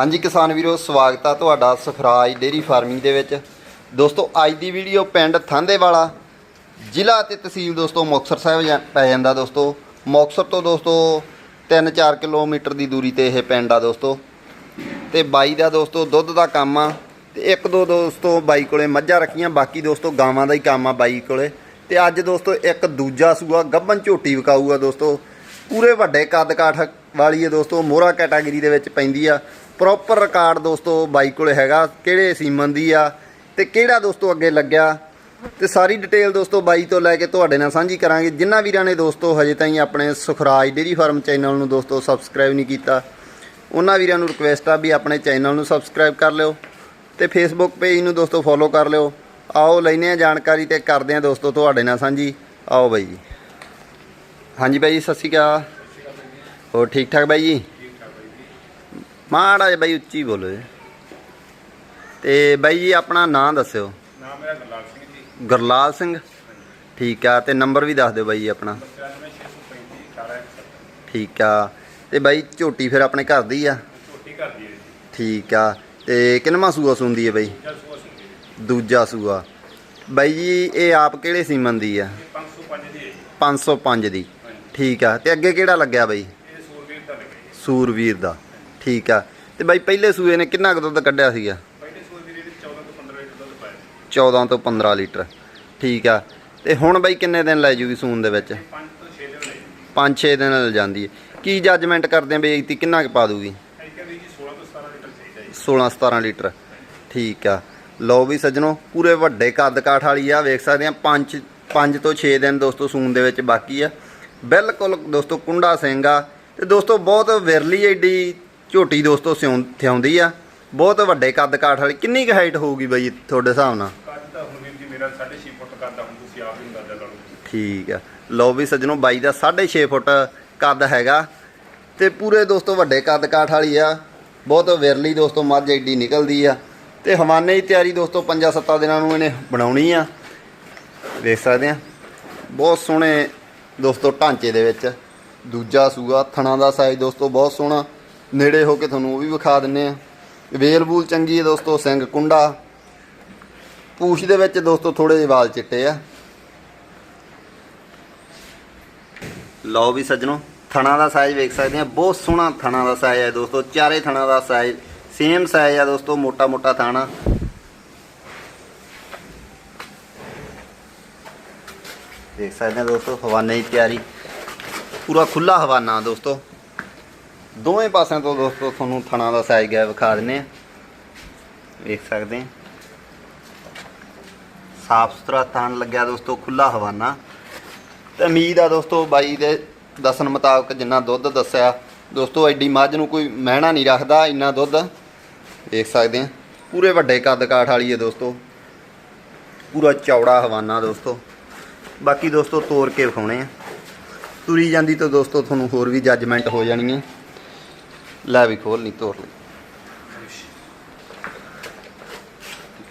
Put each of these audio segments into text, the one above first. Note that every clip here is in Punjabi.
ਹਾਂਜੀ ਕਿਸਾਨ ਵੀਰੋ, ਸਵਾਗਤ ਆ ਤੁਹਾਡਾ ਸਖਰਾਜ ਡੇਰੀ ਫਾਰਮਿੰਗ ਦੇ ਵਿੱਚ। ਦੋਸਤੋ, ਅੱਜ ਦੀ ਵੀਡੀਓ ਪਿੰਡ ਥਾਂਦੇਵਾਲਾ ਜ਼ਿਲ੍ਹਾ ਤੇ ਤਹਿਸੀਲ ਦੋਸਤੋ ਮੁਕਤਸਰ ਸਾਹਿਬ ਜਾ- ਪੈ ਜਾਂਦਾ ਦੋਸਤੋ। ਮੁਕਤਸਰ ਤੋਂ ਦੋਸਤੋ 3-4 ਕਿਲੋਮੀਟਰ ਦੀ ਦੂਰੀ ਤੇ ਇਹ ਪਿੰਡ ਆ ਦੋਸਤੋ। ਤੇ ਬਾਈ ਦਾ ਦੋਸਤੋ ਦੁੱਧ ਦਾ ਕੰਮ ਆ, ਤੇ ਇੱਕ ਦੋ ਦੋਸਤੋ ਬਾਈ ਕੋਲੇ ਮੱਝਾਂ ਰੱਖੀਆਂ, ਬਾਕੀ ਦੋਸਤੋ ਗਾਵਾਂ ਦਾ ਹੀ ਕੰਮ ਆ ਬਾਈ ਕੋਲੇ। ਤੇ ਅੱਜ ਦੋਸਤੋ ਇੱਕ ਦੂਜਾ ਸੂਆ ਗੱਭਣ ਝੋਟੀ ਵਿਕਾਊਗਾ ਦੋਸਤੋ। ਪੂਰੇ ਵੱਡੇ ਕੱਦ ਕਾਠ ਵਾਲੀ ਹੈ ਦੋਸਤੋ ਮੋਹਰਾ ਕੈਟਾਗਰੀ ਦੇ ਵਿੱਚ ਪੈਂਦੀ ਆ। ਪ੍ਰੋਪਰ ਰਿਕਾਰਡ ਦੋਸਤੋ ਬਾਈ ਕੋਲੇ ਹੈਗਾ ਕਿਹੜੇ ਸੀਮਨ ਦੀ ਆ ਤੇ ਕਿਹੜਾ ਦੋਸਤੋ ਅੱਗੇ ਲੱਗਿਆ। ਤੇ ਸਾਰੀ ਡਿਟੇਲ ਦੋਸਤੋ ਬਾਈ ਤੋਂ ਲੈ ਕੇ ਤੁਹਾਡੇ ਨਾਲ ਸਾਂਝੀ ਕਰਾਂਗੇ। ਜਿਨ੍ਹਾਂ ਵੀਰਾਂ ਨੇ ਦੋਸਤੋ ਹਜੇ ਤਾਈਂ ਆਪਣੇ ਸੁਖਰਾਜ ਡੇਰੀ ਫਾਰਮ ਚੈਨਲ ਨੂੰ ਦੋਸਤੋ ਸਬਸਕ੍ਰਾਈਬ ਨਹੀਂ ਕੀਤਾ ਉਹਨਾਂ ਵੀਰਾਂ ਨੂੰ ਰਿਕੁਐਸਟ ਆ ਵੀ ਆਪਣੇ ਚੈਨਲ ਨੂੰ ਸਬਸਕ੍ਰਾਈਬ ਕਰ ਲਿਓ ਤੇ ਫੇਸਬੁੱਕ ਪੇਜ ਨੂੰ ਦੋਸਤੋ ਫੋਲੋ ਕਰ ਲਿਓ। ਆਓ ਲੈਨੇ ਆ ਜਾਣਕਾਰੀ ਤੇ ਕਰਦੇ ਆ ਦੋਸਤੋ ਤੁਹਾਡੇ ਨਾਲ ਸਾਂਝੀ। ਆਓ ਬਾਈ ਜੀ। ਹਾਂਜੀ ਬਾਈ ਜੀ, ਸਤਿ ਸ਼੍ਰੀ ਅਕਾਲ। ਹੋਰ ਠੀਕ ਠਾਕ ਬਾਈ ਜੀ? ਮਾੜਾ ਜਿਹਾ ਬਾਈ ਉੱਚੀ ਬੋਲੋ ਜੀ। ਤੇ ਬਾਈ ਜੀ ਆਪਣਾ ਨਾਂ ਦੱਸਿਓ। ਨਾਮ ਮੇਰਾ ਗੁਰਲਾਲ ਸਿੰਘ ਜੀ। ਗੁਰਲਾਲ ਸਿੰਘ? ਠੀਕ ਆ ਤੇ ਨੰਬਰ ਵੀ ਦੱਸ ਦਿਓ ਬਾਈ ਜੀ ਆਪਣਾ। 94635 18 ਠੀਕ ਆ ਤੇ ਬਾਈ ਝੋਟੀ ਫਿਰ ਆਪਣੇ ਘਰ ਦੀ ਆ? ਛੋਟੀ ਘਰ ਦੀ ਹੈ ਜੀ। ਠੀਕ ਆ ਤੇ ਕਿੰਨਵਾਂ ਸੂਆ ਸੁੰਦੀ ਹੈ ਬਾਈ? ਦੂਜਾ ਸੂਆ ਬਾਈ ਜੀ ਇਹ ਆਪ ਕਿਹੜੇ ਸੀਮਨ ਦੀ ਆ? ਇਹ 505 ਦੀ ਹੈ ਜੀ। 505 ਦੀ। ਠੀਕ ਆ ਤੇ ਅੱਗੇ ਕਿਹੜਾ ਲੱਗਿਆ ਬਾਈ? ਦਾ ਸੂਰਵੀਰ ਦਾ। ਠੀਕ ਆ। ਤੇ ਬਾਈ ਪਹਿਲੇ ਸੂਏ ਨੇ ਕਿੰਨਾ ਕੁ ਦੁੱਧ ਕੱਢਿਆ ਸੀਗਾ? ਪਹਿਲੇ ਸੂਰਵੀਰ ਇਹਦੇ 14 ਤੋਂ 15 ਲੀਟਰ ਦੁੱਧ ਪਾਇਆ 14 ਤੋਂ 15 ਲੀਟਰ। ਠੀਕ ਆ। ਤੇ ਹੁਣ ਬਾਈ ਕਿੰਨੇ ਦਿਨ ਲੈ ਜੂਗੀ ਸੂਨ ਦੇ ਵਿੱਚ? 5 ਤੋਂ 6 ਦਿਨ ਲਈ 5-6 ਦਿਨ ਲੈ ਜਾਂਦੀ ਹੈ। ਕੀ ਜੱਜਮੈਂਟ ਕਰਦੇ ਆ ਬਈ ਇਤੀ ਕਿੰਨਾ ਕੁ ਪਾ ਦੂਗੀ? ਇਹ ਕਹਿੰਦੇ ਜੀ 16 ਤੋਂ 17 ਲੀਟਰ ਚਾਹੀਦਾ ਜੀ। 16-17 ਲੀਟਰ। ਠੀਕ ਆ। ਲਓ ਵੀ ਸੱਜਣੋ ਪੂਰੇ ਵੱਡੇ ਕੱਦ ਕਾਠ ਵਾਲੀ ਆ ਵੇਖ ਸਕਦੇ ਆ 5 5 ਤੋਂ 6 ਦਿਨ ਦੋਸਤੋ ਸੂਨ ਦੇ ਵਿੱਚ ਬਾਕੀ ਆ। ਬਿਲਕੁਲ ਦੋਸਤੋ ਕੁੰਡਾ ਸਿੰਘ ਆ। ਤੇ ਦੋਸਤੋ ਬਹੁਤ ਵਿਰਲੀ ਐਡੀ ਝੋਟੀ ਦੋਸਤੋ ਸਿਉਂ ਥਿਆਉਂਦੀ ਆ। ਬਹੁਤ ਵੱਡੇ ਕੱਦ ਕਾਠ ਵਾਲੀ। ਕਿੰਨੀ ਕੁ ਹਾਈਟ ਹੋਊਗੀ ਬਈ ਤੁਹਾਡੇ ਹਿਸਾਬ ਨਾਲ? ਕੱਦ ਤਾਂ ਹੁਣ ਵੀਰ ਜੀ ਮੇਰਾ 6.5 ਫੁੱਟ ਕਰਦਾ ਹੁਣ ਤੁਸੀਂ ਆਪ ਹੀ ਅੰਦਾਜ਼ਾ ਲਾ ਲਓ। ਠੀਕ ਆ। ਲਓ ਵੀ ਸੱਜਣੋ ਬਾਈ ਦਾ 6.5 ਫੁੱਟ ਕੱਦ ਹੈਗਾ। ਤੇ ਪੂਰੇ ਦੋਸਤੋ ਵੱਡੇ ਕੱਦ ਕਾਠ ਵਾਲੀ ਆ। ਬਹੁਤ ਵਿਰਲੀ ਦੋਸਤੋ ਮੱਝ ਐਡੀ ਨਿਕਲਦੀ ਆ। ਤੇ ਹਵਾਨੇ ਦੀ ਤਿਆਰੀ ਦੋਸਤੋ 5-7 ਦਿਨਾਂ ਨੂੰ ਇਹਨੇ ਬਣਾਉਣੀ ਆ। ਵੇਖ ਸਕਦੇ ਆ। ਬਹੁਤ ਸੋਹਣੇ ਦੋਸਤੋ ਢਾਂਚੇ ਦੇ ਵਿੱਚ। ਦੂਜਾ ਸੂਆ ਥਣਾ ਦਾ ਸਾਈਜ਼ ਦੋਸਤੋ ਬਹੁਤ ਸੋਹਣਾ। ਨੇੜੇ ਹੋ ਕੇ ਤੁਹਾਨੂੰ ਉਹ ਵੀ ਵਿਖਾ ਦਿੰਨੇ ਆ। ਵੇਲ ਬੂਲ ਚੰਗੀ ਹੈ ਦੋਸਤੋ, ਸਿੰਘ ਕੁੰਡਾ। ਪੂਛ ਦੇ ਵਿੱਚ ਦੋਸਤੋ ਥੋੜੇ ਜਿਹੇ ਵਾਲ ਚਿੱਟੇ ਆ। ਲਓ ਵੀ ਸੱਜਣੋ, ਥਣਾ ਦਾ ਸਾਈਜ਼ ਵੇਖ ਸਕਦੇ ਆ। ਬਹੁਤ ਸੋਹਣਾ ਥਣਾ ਦਾ ਸਾਈਜ਼ ਹੈ ਦੋਸਤੋ, ਚਾਰੇ ਥਣਾ ਦਾ ਸਾਈਜ਼ ਸੇਮ ਸਾਈਜ਼ ਆ ਦੋਸਤੋ ਮੋਟਾ ਮੋਟਾ ਥਾਣਾ। ਦੇਖ ਸਕਦੇ ਆ ਦੋਸਤੋ, ਹਵਾਨੇ ਦੀ ਤਿਆਰੀ। ਪੂਰਾ ਖੁੱਲਾ ਹਵਾਨਾ ਦੋਸਤੋ। ਦੋਵੇਂ ਪਾਸਿਆਂ ਤੋਂ ਦੋਸਤੋ ਤੁਹਾਨੂੰ ਥਣਾ ਦਾ ਸਾਈਜ਼ ਗਿਆ ਵਿਖਾ ਦਿੰਨੇ ਆ ਵੇਖ ਸਕਦੇ ਆ ਸਾਫ਼ ਸੁਥਰਾ ਥਾਨ ਲੱਗਿਆ ਦੋਸਤੋ ਖੁੱਲਾ ਹਵਾਨਾ। ਤੇ ਉਮੀਦ ਆ ਦੋਸਤੋ ਬਾਈ ਦੇ ਦੱਸਣ ਮੁਤਾਬਕ ਜਿੰਨਾ ਦੁੱਧ ਦੱਸਿਆ, ਦੋਸਤੋ ਐਡੀ ਮੱਝ ਨੂੰ ਕੋਈ ਮਹਿਣਾ ਨਹੀਂ ਰੱਖਦਾ ਇੰਨਾ ਦੁੱਧ। ਦੇਖ ਸਕਦੇ ਆ ਪੂਰੇ ਵੱਡੇ ਕੱਦ ਕਾਠ ਵਾਲੀ ਹੈ ਦੋਸਤੋ। ਪੂਰਾ ਚੌੜਾ ਹਵਾਨਾ ਦੋਸਤੋ। ਬਾਕੀ ਦੋਸਤੋ ਤੋੜ ਕੇ ਵਿਖਾਉਣੇ ਆ। ਤੁਰੀ ਜਾਂਦੀ ਤਾਂ ਦੋਸਤੋ ਤੁਹਾਨੂੰ ਹੋਰ ਵੀ ਜੱਜਮੈਂਟ ਹੋ ਜਾਣੀ ਹੈ। ਲੈ ਵੀ ਖੋਲ ਨਹੀਂ ਤੋੜ ਲਈ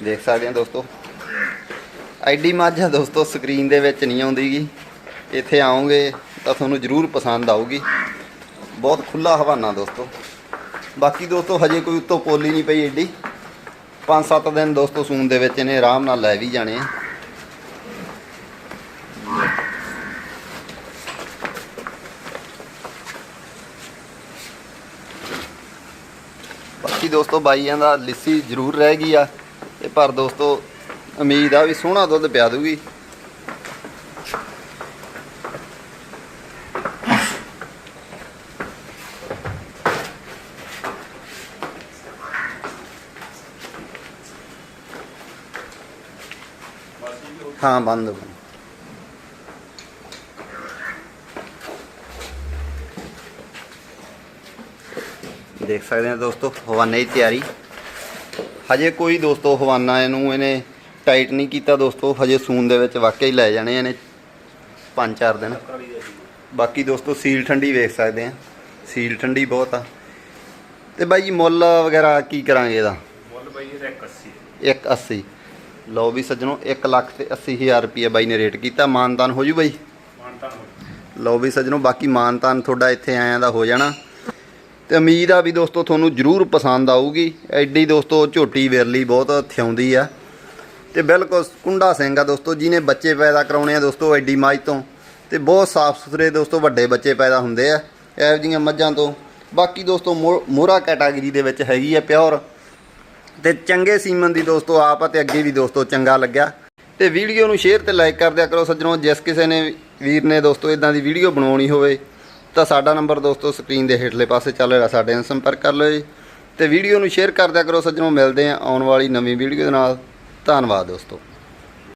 ਦੇਖ ਸਕਦੇ ਆ ਦੋਸਤੋ? ਐਡੀ ਮੱਝ ਆ ਦੋਸਤੋ, ਸਕਰੀਨ ਦੇ ਵਿੱਚ ਨਹੀਂ ਆਉਂਦੀਗੀ। ਇੱਥੇ ਆਉਂਗੇ ਤਾਂ ਤੁਹਾਨੂੰ ਜ਼ਰੂਰ ਪਸੰਦ ਆਊਗੀ। ਬਹੁਤ ਖੁੱਲਾ ਹਵਾਨਾ ਦੋਸਤੋ। ਬਾਕੀ ਦੋਸਤੋ, ਹਜੇ ਕੋਈ ਉੱਤੋਂ ਪੋਲੀ ਨਹੀਂ ਪਈ ਐਡੀ 5-7 ਦਿਨ ਦੋਸਤੋ ਸੂਨ ਦੇ ਵਿੱਚ ਇਹਨੇ ਆਰਾਮ ਨਾਲ ਲੈ ਵੀ ਜਾਣੇ ਆ। ਬਾਕੀ ਦੋਸਤੋ ਬਾਈਆਂ ਦਾ ਲਿੱਸੀ ਜ਼ਰੂਰ ਰਹਿ ਗਈ ਆ ਤੇ ਪਰ ਦੋਸਤੋ ਉਮੀਦ ਆ ਵੀ ਸੋਹਣਾ ਦੁੱਧ ਪਿਆ ਦੂਗੀ। ਹਾਂ, ਬੰਦ ਹੋ ਦੇਖ ਸਕਦੇ ਆ ਦੋਸਤੋ ਹਵਾਨੇ ਦੀ ਤਿਆਰੀ। ਹਜੇ ਕੋਈ ਦੋਸਤੋ ਹਵਾਨਾ ਇਹਨੂੰ ਇਹਨੇ ਟਾਈਟ ਨਹੀਂ ਕੀਤਾ ਦੋਸਤੋ ਹਜੇ ਸੂਨ ਦੇ ਵਿੱਚ ਵਾਕਈ ਲੈ ਜਾਣੇ ਇਹਨੇ 5-4 ਦਿਨ। ਬਾਕੀ ਦੋਸਤੋ ਸੀਲ ਠੰਡੀ ਵੇਖ ਸਕਦੇ ਆ। ਸੀਲ ਠੰਡੀ ਬਹੁਤ ਆ। ਤੇ ਬਾਈ ਜੀ ਮੁੱਲ ਵਗੈਰਾ ਕੀ ਕਰਾਂਗੇ ਇਹਦਾ? ਮੁੱਲ ਬਈ ਇਹਦਾ 81 180 ਲਓ ਵੀ ਸੱਜਣੋ 1 ਲੱਖ ਤੇ 80 ਹਜ਼ਾਰ ਰੁਪਏ ਬਾਈ ਨੇ ਰੇਟ ਕੀਤਾ। ਮਾਨਤਾਨ ਹੋ ਜੂ ਬਾਈ? ਮਾਨਤਾ ਹੋ ਲਓ ਵੀ ਸੱਜਣੋ ਬਾਕੀ ਮਾਨਤਾਨ ਤੁਹਾਡਾ ਇੱਥੇ ਆਇਆਂ ਦਾ ਹੋ ਜਾਣਾ। ਤੇ ਉਮੀਦ ਆ ਵੀ ਦੋਸਤੋ ਤੁਹਾਨੂੰ ਜਰੂਰ ਪਸੰਦ ਆਊਗੀ। ਐਡੀ ਦੋਸਤੋ ਝੋਟੀ ਵਿਰਲੀ ਬਹੁਤ ਥਿਆਉਂਦੀ ਆ। ਤੇ ਬਿਲਕੁਲ ਕੁੰਡਾ ਸਿੰਘ ਆ ਦੋਸਤੋ, ਜਿਹਨੇ ਬੱਚੇ ਪੈਦਾ ਕਰਾਉਣੇ ਆ ਦੋਸਤੋ ਐਡੀ ਮਾਝ ਤੋਂ। ਤੇ ਬਹੁਤ ਸਾਫ਼ ਸੁਥਰੇ ਦੋਸਤੋ ਵੱਡੇ ਬੱਚੇ ਪੈਦਾ ਹੁੰਦੇ ਆ, ਇਹੋ ਜਿਹੀਆਂ ਮੱਝਾਂ ਤੋਂ। ਬਾਕੀ ਦੋਸਤੋ ਮੋ- ਮੋਹਰਾ ਕੈਟਾਗਰੀ ਦੇ ਵਿੱਚ ਹੈਗੀ ਆ ਪਿਓਰ। ਤੇ ਚੰਗੇ ਸੀਮਨ ਦੀ ਦੋਸਤੋ ਆਪ ਆ ਤੇ ਅੱਗੇ ਵੀ ਦੋਸਤੋ ਚੰਗਾ ਲੱਗਿਆ। ਤੇ ਵੀਡੀਓ ਨੂੰ ਸ਼ੇਅਰ ਤੇ ਲਾਈਕ ਕਰ ਦਿਆ ਕਰੋ ਸੱਜਣੋ, ਜਿਸ ਕਿਸੇ ਨੇ ਵੀਰ ਨੇ ਦੋਸਤੋ ਇਦਾਂ ਦੀ ਵੀਡੀਓ ਬਣਾਉਣੀ ਹੋਵੇ। ਤਾਂ ਸਾਡਾ ਨੰਬਰ ਦੋਸਤੋ ਸਕਰੀਨ ਦੇ ਹੇਠਲੇ ਪਾਸੇ ਚੱਲ ਰਿਹਾ, ਸਾਡੇ ਨਾਲ ਸੰਪਰਕ ਕਰ ਲਓ ਜੀ। ਤੇ ਵੀਡੀਓ ਨੂੰ ਸ਼ੇਅਰ ਕਰਦਿਆ ਕਰੋ ਸੱਜਣੋ, ਮਿਲਦੇ ਆ ਆਉਣ ਵਾਲੀ ਨਵੀਂ ਵੀਡੀਓ ਦੇ ਨਾਲ। ਧੰਨਵਾਦ ਦੋਸਤੋ।